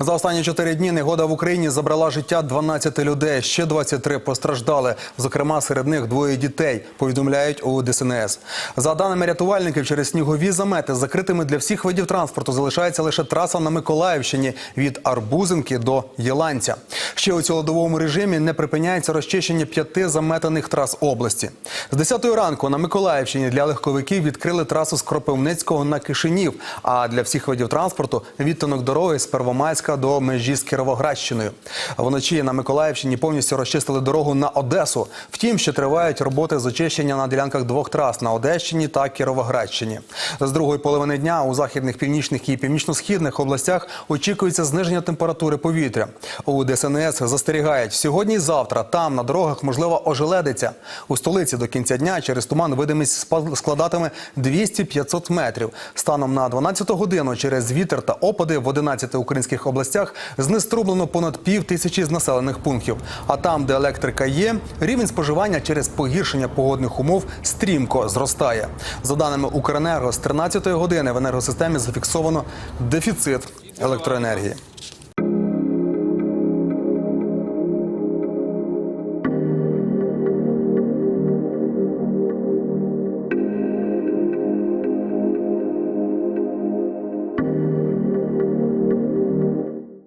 За останні чотири дні негода в Україні забрала життя 12 людей. Ще 23 постраждали. Зокрема, серед них двоє дітей. Повідомляють у ДСНС. За даними рятувальників, через снігові замети закритими для всіх видів транспорту залишається лише траса на Миколаївщині від Арбузинки до Єланця. Ще у цілодовому режимі не припиняється розчищення п'яти заметаних трас області. З 10 ранку на Миколаївщині для легковиків відкрили трасу з Кропивницького на Кишинів. А для всіх видів транспорту відтинок дороги з Первомайська до межі з Кіровоградщиною. Вночі на Миколаївщині повністю розчистили дорогу на Одесу. Втім, ще тривають роботи з очищення на ділянках двох трас на Одещині та Кіровоградщині. З другої половини дня у західних, північних і північно-східних областях очікується зниження температури повітря. У ДСНС застерігають сьогодні і завтра. Там на дорогах можливо ожеледиться. У столиці до кінця дня через туман видимість складатиме 200-500 метрів. Станом на 12 годину через вітер та опади в 11 українських областях знеструблено понад пів тисячі з населених пунктів. А там, де електрика є, рівень споживання через погіршення погодних умов стрімко зростає. За даними Укренерго, з 13 години в енергосистемі зафіксовано дефіцит електроенергії.